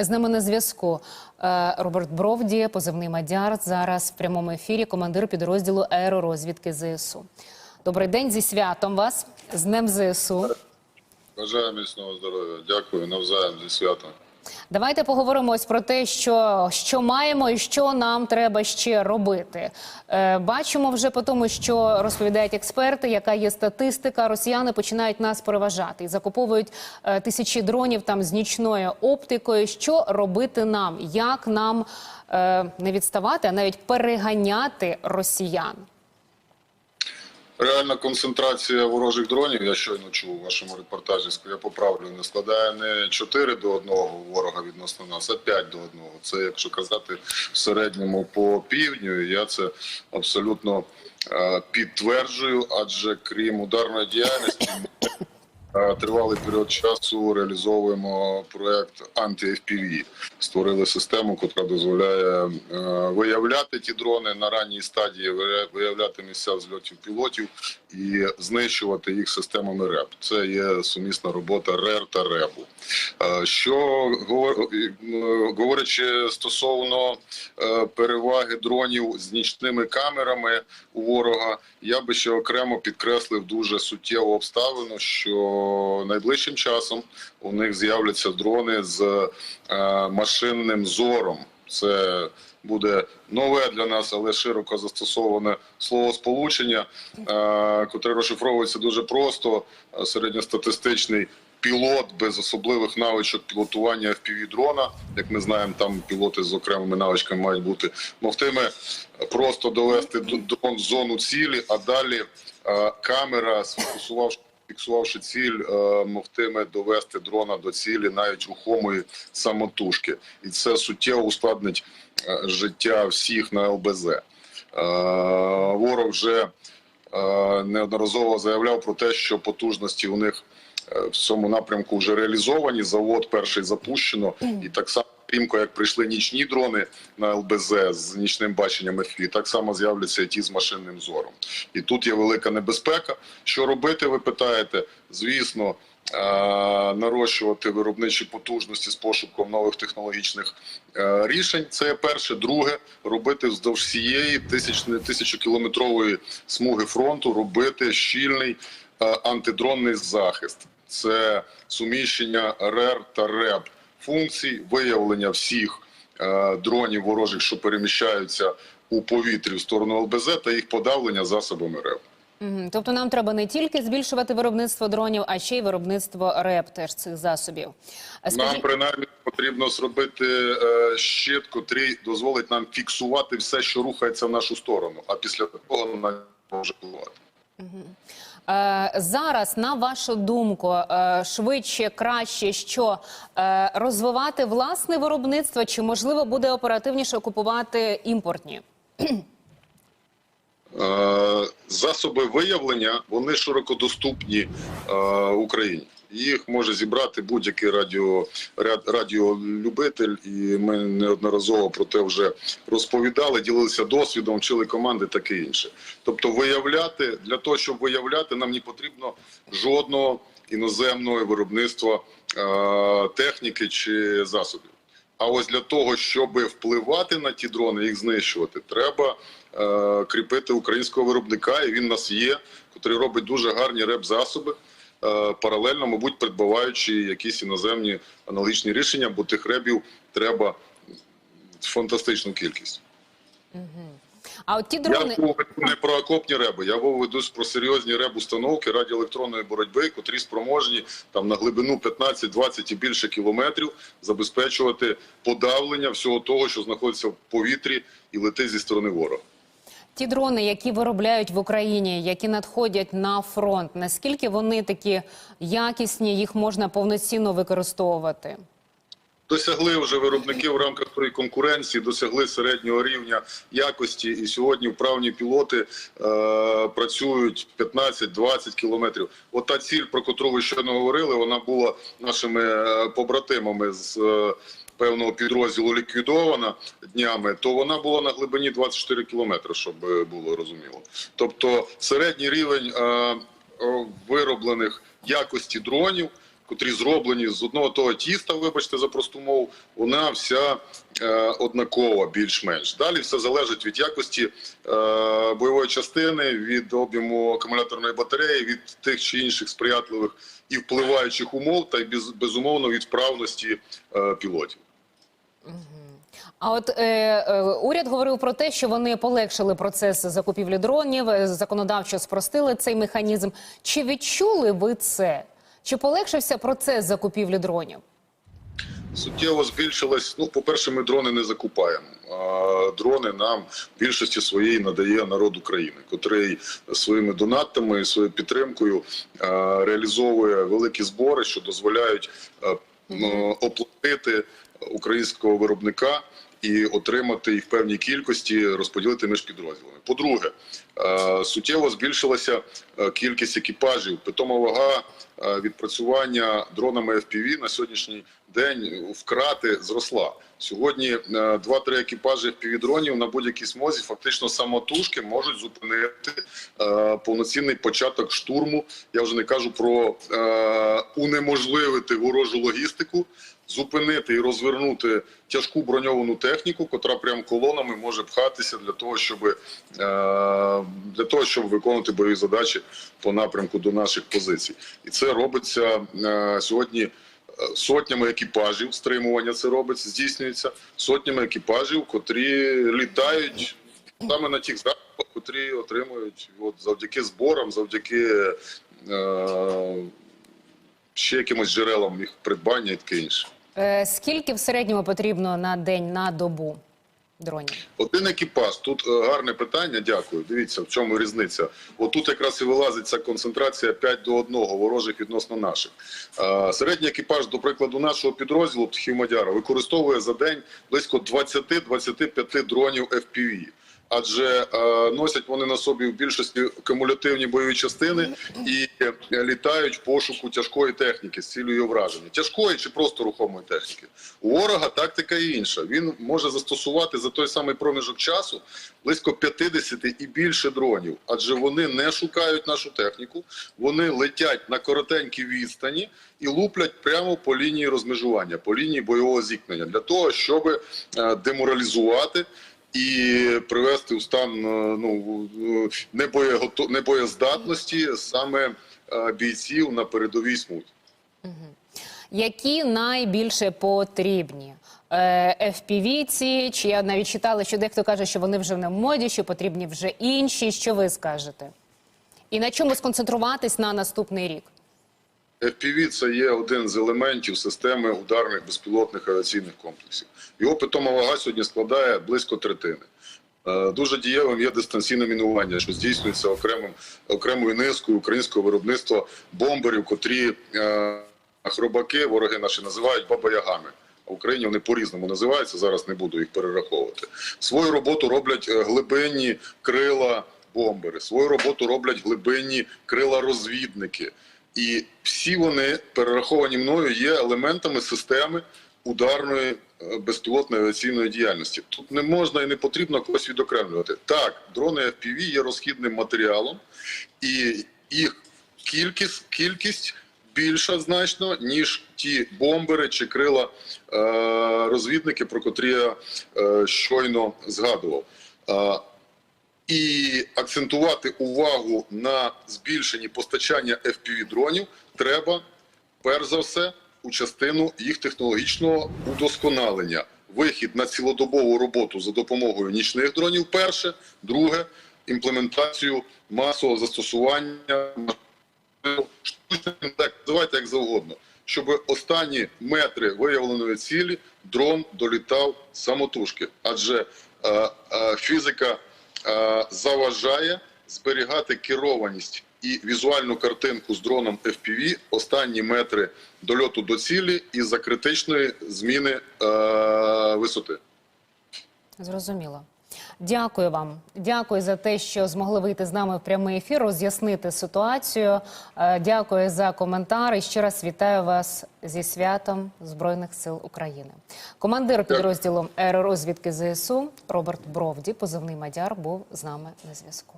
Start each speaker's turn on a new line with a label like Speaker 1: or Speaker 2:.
Speaker 1: З нами на зв'язку е, Роберт Бровді, позивний Мадяр. Зараз в прямому ефірі командир підрозділу аеророзвідки ЗСУ. Добрий день зі святом вас з Днем ЗСУ.
Speaker 2: Бажаю міцного здоров'я. Дякую навзаєм зі святом.
Speaker 1: Давайте поговоримо ось про те, що, що маємо і що нам треба ще робити. Е, бачимо вже по тому, що розповідають експерти, яка є статистика. Росіяни починають нас переважати і закуповують е, тисячі дронів там з нічною оптикою. Що робити нам? Як нам е, не відставати, а навіть переганяти росіян?
Speaker 2: Реальна концентрація ворожих дронів, я щойно чув у вашому репортажі, я поправлю, не складає не 4 до 1 ворога відносно нас, а 5 до 1. Це якщо казати в середньому по півдню, і я це абсолютно е, підтверджую, адже крім ударної діяльності, тривалий період часу реалізовуємо проект анти-FPV. Створили систему, яка дозволяє е, виявляти ті дрони на ранній стадії, вия- виявляти місця взльотів пілотів і знищувати їх системами РЕП. Це є сумісна робота РЕР та РЕБу. Е, Що е, говорячи стосовно переваги дронів з нічними камерами у ворога, я би ще окремо підкреслив дуже суттєву обставину, що найближчим часом у них з'являться дрони з е, машинним зором. Це буде нове для нас, але широко застосоване словосполучення, е, котре розшифровується дуже просто. Середньостатистичний пілот без особливих навичок пілотування fpv дрона. Як ми знаємо, там пілоти з окремими навичками мають бути. Могтиме просто довести дрон в зону цілі, а далі е, камера, сфокусувавши. Фіксувавши ціль, е, могтиме довести дрона до цілі навіть рухомої самотужки, і це суттєво ускладнить е, життя всіх на ЛБЗ. Е, Ворог вже неодноразово заявляв про те, що потужності у них в цьому напрямку вже реалізовані. Завод перший запущено, і так само стрімко, як прийшли нічні дрони на ЛБЗ з нічним баченням FPV, так само з'являться ті з машинним зором. І тут є велика небезпека. Що робити? Ви питаєте? Звісно. Нарощувати виробничі потужності з пошуком нових технологічних е, рішень. Це перше. Друге, робити вздовж всієї тисячне- тисячокілометрової смуги фронту, робити щільний е, антидронний захист. Це суміщення РЕР та РЕБ функцій, виявлення всіх е, дронів ворожих, що переміщаються у повітрі в сторону ЛБЗ, та їх подавлення засобами.
Speaker 1: Мгм. Тобто нам треба не тільки збільшувати виробництво дронів, а ще й виробництво РЕП теж цих засобів. Е,
Speaker 2: Нам
Speaker 1: скажіть-
Speaker 2: принаймні потрібно зробити е, щит, котрий дозволить нам фіксувати все, що рухається в нашу сторону. А після того нам може впливати.
Speaker 1: Е, зараз, на вашу думку, е, швидше, краще, що е, розвивати власне виробництво, чи можливо буде оперативніше купувати імпортні?
Speaker 2: Е, Засоби виявлення вони широкодоступні е, Україні. Їх може зібрати будь-який радіо, радіолюбитель, і ми неодноразово про те вже розповідали, ділилися досвідом, вчили команди, таке інше. Тобто, виявляти для того, щоб виявляти, нам не потрібно жодного іноземного виробництва е, техніки чи засобів. А ось для того, щоб впливати на ті дрони, їх знищувати, треба е, кріпити українського виробника, і він у нас є, який робить дуже гарні реп-засоби, паралельно, мабуть, придбаваючи якісь іноземні аналогічні рішення, бо тих ребів треба фантастичну кількість.
Speaker 1: А от ті
Speaker 2: Я
Speaker 1: дрони.
Speaker 2: мову веду не про окопні реби, я мову веду про серйозні реб-установки радіоелектронної боротьби, котрі спроможні там на глибину 15-20 і більше кілометрів забезпечувати подавлення всього того, що знаходиться в повітрі і летить зі сторони ворога.
Speaker 1: Ті дрони, які виробляють в Україні, які надходять на фронт, наскільки вони такі якісні, їх можна повноцінно використовувати?
Speaker 2: Досягли вже виробники в рамках тої конкуренції, досягли середнього рівня якості, і сьогодні вправні пілоти е, працюють 15-20 кілометрів. От та ціль, про котру ви щойно говорили, вона була нашими е, побратимами з е, певного підрозділу ліквідована днями. То вона була на глибині 24 кілометри, щоб було розуміло. Тобто середній рівень е, е, вироблених якості дронів котрі зроблені з одного того тіста, вибачте за просту мову, вона вся е, однакова, більш-менш. Далі все залежить від якості е, бойової частини, від об'єму акумуляторної батареї, від тих чи інших сприятливих і впливаючих умов, та й без, безумовно від вправності е, пілотів.
Speaker 1: А от е, е, уряд говорив про те, що вони полегшили процес закупівлі дронів, е, законодавчо спростили цей механізм. Чи відчули ви це? Чи полегшився процес закупівлі дронів?
Speaker 2: Суттєво збільшилась. Ну, по-перше, ми дрони не закупаємо. А дрони нам в більшості своєї надає народ України, котрий своїми донатами і своєю підтримкою а, реалізовує великі збори, що дозволяють оплатити українського виробника. І отримати їх в певній кількості, розподілити між підрозділами. По-друге, е, суттєво збільшилася е, кількість екіпажів. Питома вага е, відпрацювання дронами FPV на сьогоднішній день вкрати зросла. Сьогодні е, 2-3 екіпажі FPV-дронів на будь-якій смозі фактично самотужки можуть зупинити е, повноцінний початок штурму. Я вже не кажу про е, унеможливити ворожу логістику, зупинити і розвернути тяжку броньовану техніку, котра прям колонами може пхатися для того, щоб е, для того, щоб виконувати бойові задачі по напрямку до наших позицій, і це робиться е, сьогодні. Сотнями екіпажів стримування це робиться, здійснюється сотнями екіпажів, котрі літають саме на тих заходах, котрі отримують от, завдяки зборам, завдяки е, ще якимось джерелам їх придбання і таке інше.
Speaker 1: Е, скільки в середньому потрібно на день на добу дронів?
Speaker 2: Один екіпаж. Тут е, гарне питання. Дякую. Дивіться, в чому різниця. Отут якраз і вилазить ця концентрація 5 до 1 ворожих відносно наших. Е, Середній екіпаж, до прикладу, нашого підрозділу птахів Мадяра використовує за день близько 20-25 дронів FPV. Адже е, носять вони на собі в більшості кумулятивні бойові частини і е, літають в пошуку тяжкої техніки з цілею враження. Тяжкої чи просто рухомої техніки. У ворога тактика інша. Він може застосувати за той самий проміжок часу близько 50 і більше дронів, адже вони не шукають нашу техніку, вони летять на коротенькій відстані і луплять прямо по лінії розмежування, по лінії бойового зіткнення, для того, щоб е, деморалізувати і привести у стан е, ну небоєгото- небоєздатності саме е, бійців на передовій смуті.
Speaker 1: Які найбільше потрібні? Е, FPV-ці, чи я навіть читала, що дехто каже, що вони вже не в моді, що потрібні вже інші. Що ви скажете? І на чому сконцентруватись на наступний рік?
Speaker 2: FPV – це є один з елементів системи ударних безпілотних авіаційних комплексів. Його питома вага сьогодні складає близько третини. Е, Дуже дієвим є дистанційне мінування, що здійснюється окремим окремою низкою українського виробництва бомберів, котрі е, хробаки, вороги наші називають бабаягами. В Україні вони по-різному називаються. Зараз не буду їх перераховувати. Свою роботу роблять е, глибинні крила бомбери. Свою роботу роблять глибинні крила розвідники. І всі вони перераховані мною є елементами системи ударної е, безпілотної авіаційної діяльності. Тут не можна і не потрібно когось відокремлювати. Так, дрони FPV є розхідним матеріалом, і їх кількість, кількість більша значно, ніж ті бомбери чи крила е, розвідники, про котрі я е, щойно згадував. І акцентувати увагу на збільшенні постачання FPV-дронів треба, перш за все, у частину їх технологічного удосконалення. Вихід на цілодобову роботу за допомогою нічних дронів. Перше, друге імплементацію масового застосування штучний інтелект, називайте як завгодно, щоб останні метри виявленої цілі дрон долітав самотужки, адже е, е, фізика заважає зберігати керованість і візуальну картинку з дроном FPV останні метри дольоту до цілі і за критичної зміни е, висоти.
Speaker 1: Зрозуміло. Дякую вам. Дякую за те, що змогли вийти з нами в прямий ефір, роз'яснити ситуацію. Е, Дякую за коментар. І ще раз вітаю вас зі святом Збройних сил України. Командир підрозділу аеророзвідки ЗСУ Роберт Бровді, позивний Мадяр, був з нами на зв'язку.